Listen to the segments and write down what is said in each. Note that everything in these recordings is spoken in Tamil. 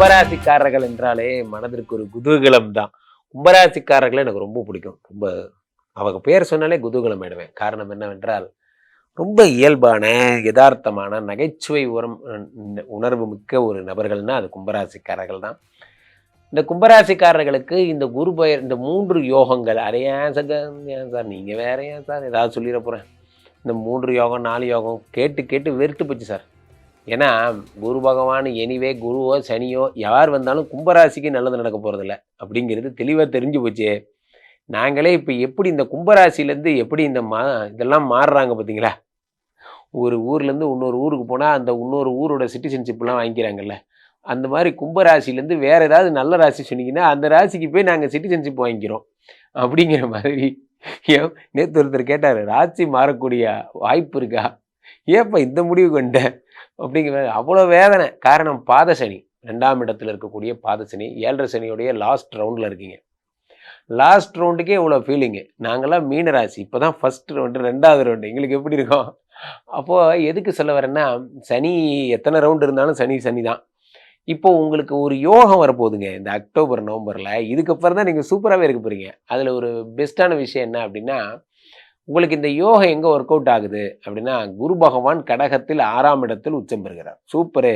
கும்பராசிக்காரர்கள் என்றாலே மனதிற்கு ஒரு குதூகலம் தான். கும்பராசிக்காரர்களை எனக்கு ரொம்ப பிடிக்கும். ரொம்ப அவங்க பேர் சொன்னாலே குதூகலம் ஆயிடுவேன். காரணம் என்னவென்றால் ரொம்ப இயல்பான யதார்த்தமான நகைச்சுவை உரம் உணர்வு மிக்க ஒரு நபர்கள்னா அது கும்பராசிக்காரர்கள் தான். இந்த கும்பராசிக்காரர்களுக்கு இந்த குரு பெயர் இந்த மூன்று யோகங்கள் அரே ஏன் சார் ஏன் சார் நீங்கள் வேற ஏன் சார் ஏதாவது சொல்லிட போகிறேன் இந்த மூன்று யோகம் நாலு யோகம் கேட்டு கேட்டு வெறுத்து போச்சு சார். ஏன்னா குரு பகவான் எனிவே குருவோ சனியோ யார் வந்தாலும் கும்பராசிக்கு நல்லது நடக்க போகிறதில்ல அப்படிங்கிறது தெளிவாக தெரிஞ்சு போச்சு. நாங்களே இப்போ எப்படி இந்த கும்பராசிலேருந்து எப்படி இந்த மா இதெல்லாம் மாறுறாங்க பார்த்தீங்களா ஒரு ஊர்லேருந்து இன்னொரு ஊருக்கு போனால் அந்த இன்னொரு ஊரோட சிட்டிசன்ஷிப்லாம் வாங்கிக்கிறாங்கல்ல. அந்த மாதிரி கும்பராசிலேருந்து வேறு ஏதாவது நல்ல ராசி சொன்னீங்கன்னா அந்த ராசிக்கு போய் நாங்கள் சிட்டிசன்ஷிப் வாங்கிக்கிறோம். அப்படிங்கிற மாதிரி. ஏன்? நேற்று ஒருத்தர் கேட்டார் ராசி மாறக்கூடிய வாய்ப்பு இருக்கா? ஏப்பா இந்த முடிவு கொண்டேன் அப்படிங்கிற அவ்வளோ வேதனை. காரணம் பாதசனி ரெண்டாம் இடத்துல இருக்கக்கூடிய பாதசனி ஏழரை சனியோடைய லாஸ்ட் ரவுண்டில் இருக்கீங்க. லாஸ்ட் ரவுண்டுக்கே இவ்வளோ ஃபீலிங்கு நாங்களாம் மீன ராசி இப்போ தான் ஃபஸ்ட் ரவுண்டு ரெண்டாவது ரவுண்டு எங்களுக்கு எப்படி இருக்கும்? அப்போது எதுக்கு சொல்ல வரேன்னா சனி எத்தனை ரவுண்டு இருந்தாலும் சனி சனி தான். இப்போ உங்களுக்கு ஒரு யோகம் வரப்போகுதுங்க. இந்த அக்டோபர் நவம்பரில். இதுக்கப்புறம் தான் நீங்கள் சூப்பராகவே இருக்க போகிறீங்க அதில் ஒரு பெஸ்ட்டான விஷயம் என்ன அப்படின்னா உங்களுக்கு இந்த யோகம் எங்கே ஒர்க் அவுட் ஆகுது? அப்படின்னா குரு பகவான் கடகத்தில் ஆறாம் இடத்தில் உச்சம் பெறுகிறார். சூப்பரு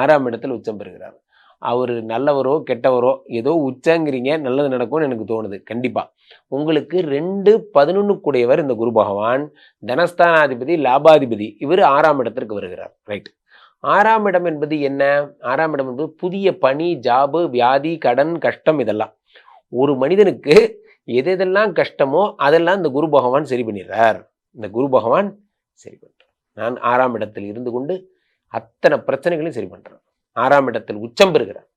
ஆறாம் இடத்தில் உச்சம் பெறுகிறார். அவர் நல்லவரோ கெட்டவரோ ஏதோ உச்சங்கிறீங்க நல்லது நடக்கும்னு எனக்கு தோணுது. கண்டிப்பாக உங்களுக்கு ரெண்டு பதினொன்று கூடியவர் இந்த குரு பகவான். தனஸ்தானாதிபதி லாபாதிபதி. இவர் ஆறாம் இடத்திற்கு வருகிறார். ரைட் ஆறாம் இடம் என்பது என்ன? ஆறாம் இடம் என்பது புதிய பணி ஜாபு வியாதி கடன் கஷ்டம் இதெல்லாம். ஒரு மனிதனுக்கு எது எதெல்லாம் கஷ்டமோ அதெல்லாம் இந்த குரு பகவான் சரி பண்ணிடுறார். இந்த குரு பகவான் சரி பண்ணுறார் நான் ஆறாம் இடத்தில் இருந்து கொண்டு அத்தனை பிரச்சனைகளையும் சரி பண்ணுறேன் ஆறாம் இடத்தில் உச்சம் பெறுகிறார்.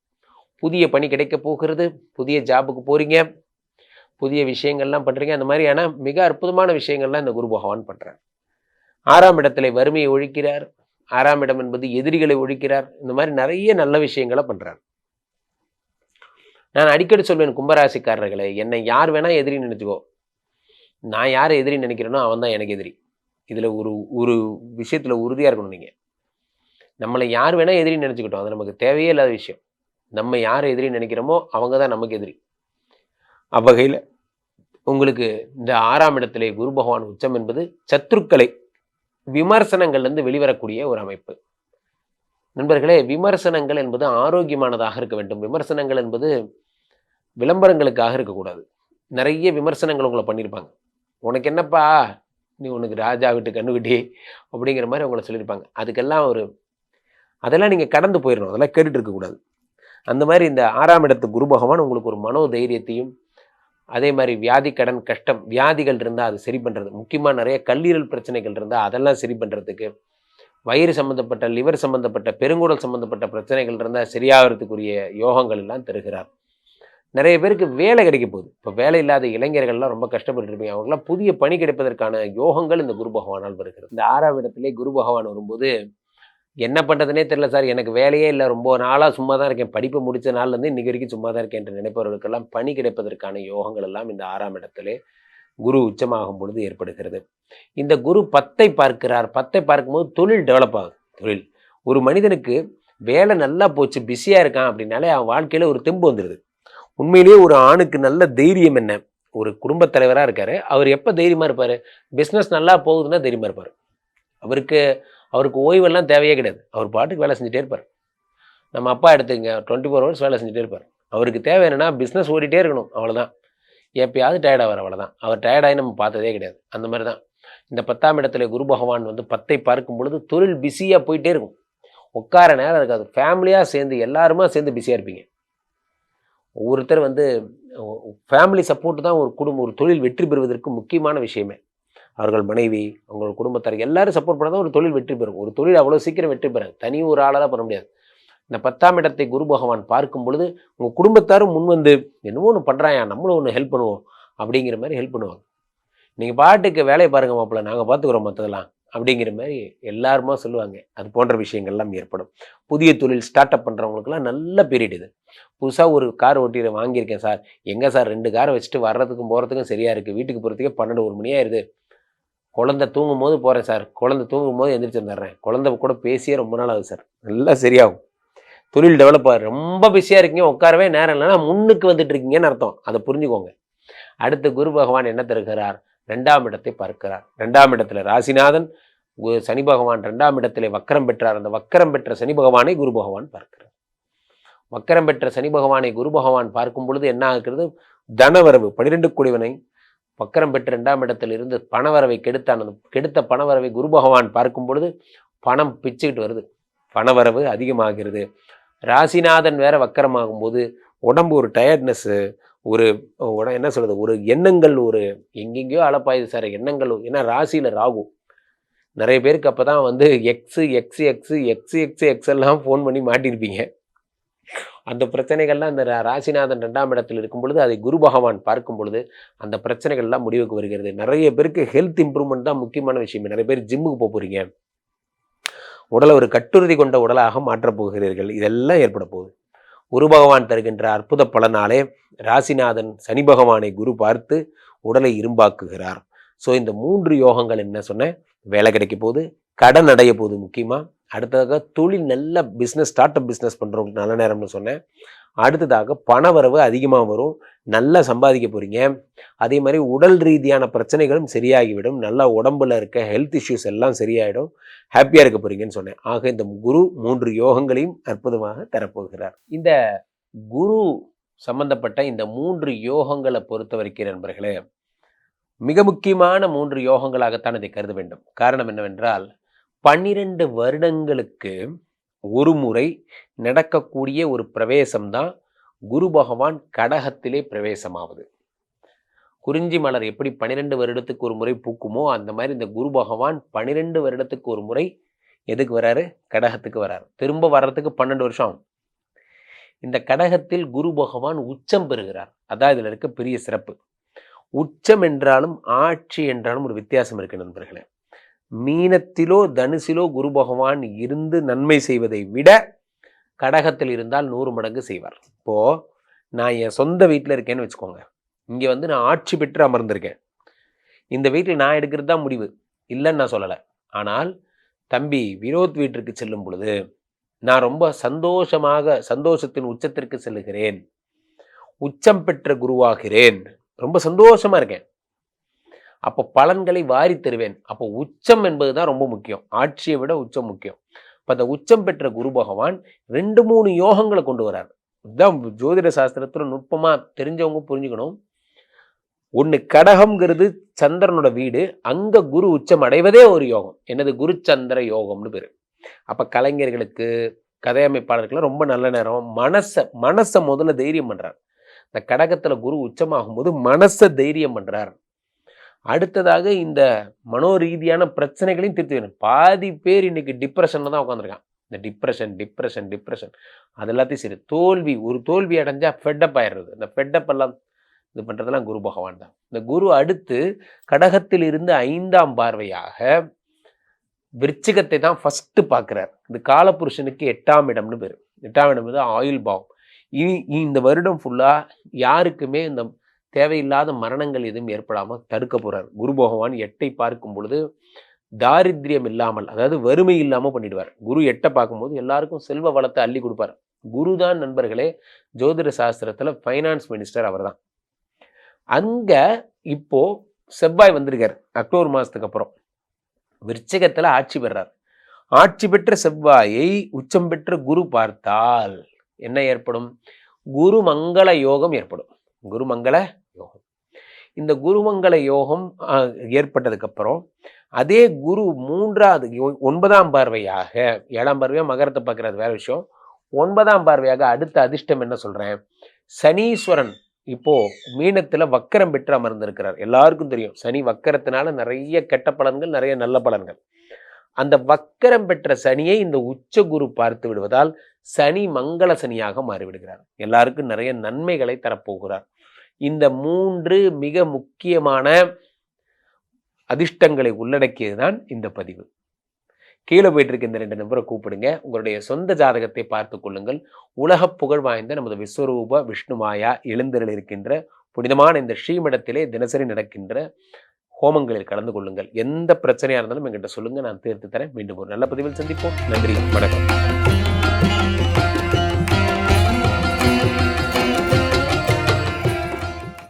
புதிய பணி கிடைக்க போகிறது புதிய ஜாபுக்கு போகிறீங்க புதிய விஷயங்கள்லாம் பண்ணுறீங்க அந்த மாதிரியான மிக அற்புதமான விஷயங்கள்லாம் இந்த குரு பகவான் பண்ணுறார் ஆறாம் இடத்துல வறுமையை ஒழிக்கிறார். ஆறாம் இடம் என்பது எதிரிகளை ஒழிக்கிறார். இந்த மாதிரி நிறைய நல்ல விஷயங்களை பண்ணுறார் நான் அடிக்கடி சொல்வேன் கும்பராசிக்காரர்களை என்னை யார் வேணா எதிரி நினைச்சுக்கோ. நான் யாரை எதிரி நினைக்கிறேனோ அவன் தான் எனக்கு எதிரி. இதுல ஒரு ஒரு விஷயத்துல உறுதியா இருக்கணும் நீங்க. நம்மளை யார் வேணா எதிரி நினைச்சுக்கிட்டோம். அது நமக்கு தேவையே இல்லாத விஷயம். நம்ம யார் எதிரி நினைக்கிறோமோ அவங்க தான் நமக்கு எதிரி. அவ்வகையில் உங்களுக்கு இந்த ஆறாம் இடத்திலே குரு பகவான் உச்சம் என்பது சத்துருக்களை விமர்சனங்கள்லேருந்து வெளிவரக்கூடிய ஒரு அமைப்பு. நண்பர்களே விமர்சனங்கள் என்பது ஆரோக்கியமானதாக இருக்க வேண்டும். விமர்சனங்கள் என்பது விளம்பரங்களுக்காக இருக்கக்கூடாது. நிறைய விமர்சனங்கள் உங்களை பண்ணியிருப்பாங்க. உனக்கு என்னப்பா? நீ உனக்கு ராஜா விட்டு கண்ணுக்குட்டி அப்படிங்கிற மாதிரி உங்களை சொல்லியிருப்பாங்க. அதுக்கெல்லாம் ஒரு அதெல்லாம் நீங்கள் கடந்து போயிடணும். அதெல்லாம் கேட்டுட்டு இருக்கக்கூடாது. அந்த மாதிரி இந்த ஆறாம் இடத்து குரு பகவான் உங்களுக்கு ஒரு மனோ தைரியத்தையும் அதே மாதிரி வியாதி கடன் கஷ்டம் வியாதிகள் இருந்தால் அது சரி பண்ணுறது முக்கியமாக நிறைய கல்லீரல் பிரச்சனைகள் இருந்தால் அதெல்லாம் சரி பண்ணுறதுக்கு வயிறு சம்மந்தப்பட்ட லிவர் சம்மந்தப்பட்ட பெருங்குடல் சம்மந்தப்பட்ட பிரச்சனைகள் இருந்தால் சரியாகிறதுக்குரிய யோகங்கள் எல்லாம் தருகிறார். நிறைய பேருக்கு வேலை கிடைக்க போகுது. இப்போ வேலை இல்லாத இளைஞர்கள்லாம் ரொம்ப கஷ்டப்பட்டு இருப்பீங்க அவங்களாம் புதிய பணி கிடைப்பதற்கான யோகங்கள் இந்த குரு பகவானால் வருகிறது. இந்த ஆறாம் இடத்துல குரு பகவான் வரும்போது என்ன பண்ணுறதுனே தெரில சார். எனக்கு வேலையே இல்லை. ரொம்ப நாளாக சும்மா தான் இருக்கேன். படிப்பு முடிச்ச நாள்லேருந்து இன்னைக்கு வரைக்கும் சும்மா தான் இருக்கேன் என்று நினைப்பவர்களுக்கெல்லாம் பணி கிடைப்பதற்கான யோகங்கள் எல்லாம் இந்த ஆறாம் இடத்திலே குரு உச்சமாகும் பொழுது ஏற்படுகிறது. இந்த குரு பத்தை பார்க்கிறார். பத்தை பார்க்கும்போது தொழில் டெவலப் ஆகுது. தொழில். ஒரு மனிதனுக்கு வேலை நல்லா போச்சு பிஸியாக இருக்கான் அப்படின்னாலே அவன் வாழ்க்கையில் ஒரு தெம்பு வந்துடுது உண்மையிலேயே ஒரு ஆணுக்கு நல்ல தைரியம் என்ன? ஒரு குடும்பத் தலைவராக இருக்கார். அவர் எப்போ தைரியமாக இருப்பார்? பிஸ்னஸ் நல்லா போகுதுன்னா தைரியமாக இருப்பார். அவருக்கு அவருக்கு ஓய்வெல்லாம் தேவையே கிடையாது. அவர் பாட்டுக்கு வேலை செஞ்சுட்டே இருப்பார். நம்ம அப்பா எடுத்துங்க டுவெண்ட்டி ஃபோர் ஹவர்ஸ் வேலை செஞ்சுட்டே இருப்பார். அவருக்கு தேவை என்னென்னா பிஸ்னஸ் ஓடிட்டே இருக்கணும். அவ்வளோதான் எப்பயாவது டயர்டாக அவ்வளோதான் அவர் டயர்டாகி நம்ம பார்த்ததே கிடையாது. அந்த மாதிரி தான் இந்த பத்தாம் இடத்துல குரு பகவான் வந்து பத்தை பார்க்கும் பொழுது தொழில் பிஸியாக போயிட்டே இருக்கும். உட்கார நேரம் இருக்காது. ஃபேமிலியாக சேர்ந்து எல்லாருமா சேர்ந்து பிஸியாக இருப்பீங்க. ஒவ்வொருத்தர் வந்து ஃபேமிலி சப்போர்ட் தான் ஒரு குடும்பம் ஒரு தொழில் வெற்றி பெறுவதற்கு முக்கியமான விஷயமே. அவர்கள் மனைவி அவங்களோட குடும்பத்தார் எல்லாரும் சப்போர்ட் பண்ணால் தான் ஒரு தொழில் வெற்றி பெறும். ஒரு தொழில் அவ்வளோ சீக்கிரம் வெற்றி பெறும் தனி ஒரு ஆளாக பண்ண முடியாது. இந்த பத்தாம் இடத்தை குரு பகவான் பார்க்கும் பொழுது உங்கள் குடும்பத்தாரும் முன் வந்து என்னமோ ஒன்று பண்ணுறாயா நம்மளும் ஒன்று ஹெல்ப் பண்ணுவோம். அப்படிங்கிற மாதிரி ஹெல்ப் பண்ணுவாங்க. நீங்கள் பாட்டுக்கு வேலையை பாருங்க மாப்பிள்ள. நாங்கள் பார்த்துக்குறோம் மற்றதெல்லாம் அப்படிங்கிற மாதிரி எல்லாருமா சொல்லுவாங்க. அது போன்ற விஷயங்கள்லாம் ஏற்படும். புதிய தொழில் ஸ்டார்ட் அப் பண்ணுறவங்களுக்குலாம் நல்ல பீரியட் இது. புதுசாக ஒரு கார் ஓட்டியில் வாங்கியிருக்கேன் சார். எங்கே சார் ரெண்டு காரை வச்சுட்டு வர்றதுக்கும் போகிறதுக்கும் சரியாக இருக்குது வீட்டுக்கு போகிறதுக்கே பன்னெண்டு ஒரு மணி ஆயிடுது குழந்தை தூங்கும் போது போகிறேன் சார். குழந்தை தூங்கும் போது எந்திரிச்சு வந்துடுறேன். குழந்தை கூட பேசியே ரொம்ப நாள் ஆகுது சார். நல்லா சரியாகும். தொழில் டெவலப் ஆகுது ரொம்ப பிஸியாக இருக்கீங்க. உட்காரவே நேரம் இல்லைன்னா முன்னுக்கு வந்துட்டு இருக்கீங்கன்னு அர்த்தம். அதை புரிஞ்சுக்கோங்க. அடுத்து குரு பகவான் என்ன தருகிறார்? ரெண்டாம் இடத்தை பார்க்கிறார். ரெண்டாம் இடத்துல ராசிநாதன் கு- சனி பகவான் ரெண்டாம் இடத்திலே வக்கரம் பெற்றார். அந்த வக்கரம் பெற்ற சனி பகவானை குரு பகவான் பார்க்கிறார். வக்கரம் பெற்ற சனி பகவானை குரு பகவான் பார்க்கும் பொழுது என்ன ஆகிறது? தனவரவு பனிரெண்டு குடிவனை வக்கரம் பெற்ற இரண்டாம் இடத்தில் இருந்து பணவரவை கெடுத்தான் அந்த கெடுத்த பணவரவை குரு பகவான் பார்க்கும் பொழுது பணம் பிச்சுக்கிட்டு வருது. பணவரவு அதிகமாகிறது. ராசிநாதன் வேற வக்கரமாகும் போது உடம்பு ஒரு டயர்ட்னஸ்ஸு ஒரு என்ன சொல்கிறது ஒரு எண்ணங்கள் ஒரு எங்கெங்கேயோ அலப்பாயுது சார் எண்ணங்கள். ஏன்னா ராசியில ராகு. நிறைய பேருக்கு அப்போ தான் வந்து ex ex ex ex ex ex எல்லாம் ஃபோன் பண்ணி மாட்டியிருப்பீங்க அந்த பிரச்சனைகள்லாம் அந்த ரா- ராசிநாதன் ரெண்டாம் இடத்தில் இருக்கும் பொழுது அதை குரு பகவான் பார்க்கும் பொழுது அந்த பிரச்சனைகள்லாம் முடிவுக்கு வருகிறது. நிறைய பேருக்கு ஹெல்த் இம்ப்ரூவ்மெண்ட் தான் முக்கியமான விஷயம். நிறைய பேர் ஜிம்முக்கு போக போகிறீங்க உடலை ஒரு கட்டுறுதி கொண்ட உடலாக மாற்றப் போகிறீர்கள். இதெல்லாம் ஏற்பட போகுது. குரு பகவான் தருகின்ற அற்புத பலனாலே ராசிநாதன் சனி பகவானை குரு பார்த்து உடலை இரும்பாக்குகிறார். ஸோ இந்த மூன்று யோகங்கள் என்ன சொன்னேன் வேலை கிடைக்க போகுது கடன் அடைய போகுது முக்கியமாக அடுத்ததாக தொழில் நல்ல பிஸ்னஸ் ஸ்டார்ட் அப் பிஸ்னஸ் பண்ணுறவங்க நல்ல நேரம்னு சொன்னேன். அடுத்ததாக பணவரவு அதிகமாக வரும். நல்லா சம்பாதிக்க போகிறீங்க அதே மாதிரி உடல் ரீதியான பிரச்சனைகளும் சரியாகிவிடும். நல்லா உடம்புல இருக்க ஹெல்த் இஷ்யூஸ் எல்லாம் சரியாயிடும். ஹாப்பியாக இருக்க போகிறீங்கன்னு சொன்னேன். ஆக இந்த குரு மூன்று யோகங்களையும் அற்புதமாக தரப்போகிறார். இந்த குரு சம்பந்தப்பட்ட இந்த மூன்று யோகங்களை பொறுத்த வரைக்கும் நண்பர்களே மிக முக்கியமான மூன்று யோகங்களாகத்தான் இதை கருத வேண்டும். காரணம் என்னவென்றால் பன்னிரண்டு வருடங்களுக்கு ஒரு முறை நடக்கக்கூடிய ஒரு பிரவேசம்தான் குரு பகவான் கடகத்திலே பிரவேசமாவது. குறிஞ்சி மலர் எப்படி பன்னிரெண்டு வருடத்துக்கு ஒரு முறை பூக்குமோ அந்த மாதிரி இந்த குரு பகவான் பன்னிரெண்டு வருடத்துக்கு ஒரு முறை எதுக்கு வராரு? கடகத்துக்கு வராரு. திரும்ப வர்றதுக்கு பன்னெண்டு வருஷம் ஆகும். இந்த கடகத்தில் குரு பகவான் உச்சம் பெறுகிறார். அதான் இதில் இருக்க பெரிய சிறப்பு. உச்சம் என்றாலும் ஆட்சி என்றாலும் ஒரு வித்தியாசம் இருக்கு நண்பர்களே. மீனத்திலோ தனுசிலோ குரு பகவான் இருந்து நன்மை செய்வதை விட கடகத்தில் இருந்தால் நூறு மடங்கு செய்வார். இப்போது நான் என் சொந்த வீட்டில் இருக்கேன்னு வச்சுக்கோங்க. இங்கே வந்து நான் ஆட்சி பெற்று அமர்ந்திருக்கேன். இந்த வீட்டில் நான் எடுக்கிறது தான் முடிவு. இல்லைன்னு நான் சொல்லலை. ஆனால் தம்பி வினோத் வீட்டிற்கு செல்லும் பொழுது நான் ரொம்ப சந்தோஷமாக சந்தோஷத்தின் உச்சத்திற்கு செல்லுகிறேன். உச்சம் பெற்ற குருவாகிறேன். ரொம்ப சந்தோஷமாக இருக்கேன். அப்போ பலன்களை வாரி தருவேன். அப்போ உச்சம் என்பது தான் ரொம்ப முக்கியம். ஆட்சியை விட உச்சம் முக்கியம். இப்போ அந்த உச்சம் பெற்ற குரு பகவான் ரெண்டு மூணு யோகங்களை கொண்டு வரார். இதுதான் ஜோதிட சாஸ்திரத்தில் நுட்பமாக தெரிஞ்சவங்க புரிஞ்சுக்கணும். ஒன்று கடகம்ங்கிறது சந்திரனோட வீடு. அங்கே குரு உச்சம் அடைவதே ஒரு யோகம். என்னது? குரு சந்திர யோகம்னு பேர். அப்போ கலைஞர்களுக்கு கதையமைப்பாளர்களுக்கு ரொம்ப நல்ல நேரம். மனசை மனசை முதல்ல தைரியம் பண்ணுறார் இந்த கடகத்தில் குரு உச்சமாகும்போது மனசை தைரியம் பண்ணுறார் அடுத்ததாக இந்த மனோரீதியான பிரச்சனைகளையும் தீர்த்து வேணும் பாதி பேர் இன்னைக்கு டிப்ரெஷனில் தான் உட்காந்துருக்கான் இந்த டிப்ரெஷன் டிப்ரெஷன் டிப்ரெஷன் அது எல்லாத்தையும் சரி. தோல்வி ஒரு தோல்வி அடைஞ்சால் ஃபெட்டப் ஆயிடுறது. இந்த ஃபெட்டப் எல்லாம் இது பண்ணுறதெல்லாம் குரு பகவான் தான். இந்த குரு அடுத்து கடகத்தில் இருந்து ஐந்தாம் பார்வையாக விருச்சிகத்தை தான் ஃபஸ்ட்டு பார்க்குறார். இந்த காலபுருஷனுக்கு எட்டாம் இடம்னு பேர். எட்டாம் இடம் வந்து ஆயுள் பாவம். இனி இந்த வருடம் ஃபுல்லாக யாருக்குமே இந்த தேவையில்லாத மரணங்கள் எதுவும் ஏற்படாமல் தடுக்க போகிறார் குரு பகவான் எட்டை பார்க்கும் பொழுது தாரித்யம் இல்லாமல் அதாவது வறுமை இல்லாமல் பண்ணிடுவார். குரு எட்டை பார்க்கும்போது எல்லாருக்கும் செல்வ வளத்தை அள்ளி கொடுப்பார். குரு தான் நண்பர்களே ஜோதிட சாஸ்திரத்தில் ஃபைனான்ஸ் மினிஸ்டர் அவர்தான். அங்கே இப்போது செவ்வாய் வந்திருக்கார் அக்டோபர் மாதத்துக்கு அப்புறம். விருச்சகத்தில் ஆட்சி பெறார். ஆட்சி பெற்ற செவ்வாயை உச்சம் பெற்ற குரு பார்த்தால் என்ன ஏற்படும்? குருமங்கள யோகம் ஏற்படும். குருமங்கள யோகம். இந்த குருமங்கள யோகம் ஏற்பட்டதுக்கப்புறம் ஏற்பட்டதுக்கு அப்புறம் அதே குரு மூன்றாவது ஒன்பதாம் பார்வையாக ஏழாம் பார்வையாக மகரத்தை பார்க்கறது வேற விஷயம். ஒன்பதாம் பார்வையாக அடுத்த அதிர்ஷ்டம் என்ன சொல்றேன்? சனீஸ்வரன் இப்போ மீனத்தில் வக்கரம் பெற்று அமர்ந்திருக்கிறார். எல்லாருக்கும் தெரியும் சனி வக்கரத்தினால நிறைய கெட்ட பலன்கள் நிறைய நல்ல பலன்கள். அந்த வக்கரம் பெற்ற சனியை இந்த உச்ச குரு பார்த்து விடுவதால் சனி மங்கள சனியாக மாறிவிடுகிறார். எல்லாருக்கும் நிறைய நன்மைகளை தரப்போகிறார். இந்த மூன்று மிக முக்கியமான அதிர்ஷ்டங்களை உள்ளடக்கியது தான் இந்த பதிவு. கீழே போயிட்டு இருக்க இந்த ரெண்டு நம்பரை கூப்பிடுங்க. உங்களுடைய சொந்த ஜாதகத்தை பார்த்து கொள்ளுங்கள். உலக புகழ் வாய்ந்த நமது விஸ்வரூப விஷ்ணுமாயா எழுந்தரில் இருக்கின்ற புனிதமான இந்த ஸ்ரீமடத்திலே தினசரி நடக்கின்ற ஹோமங்களில் கலந்து கொள்ளுங்கள். எந்த பிரச்சனையாக இருந்தாலும் எங்கிட்ட சொல்லுங்கள் நான் தீர்த்து தரேன். மீண்டும் ஒரு நல்ல பதிவில் சந்திப்போம். நன்றி. வணக்கம்.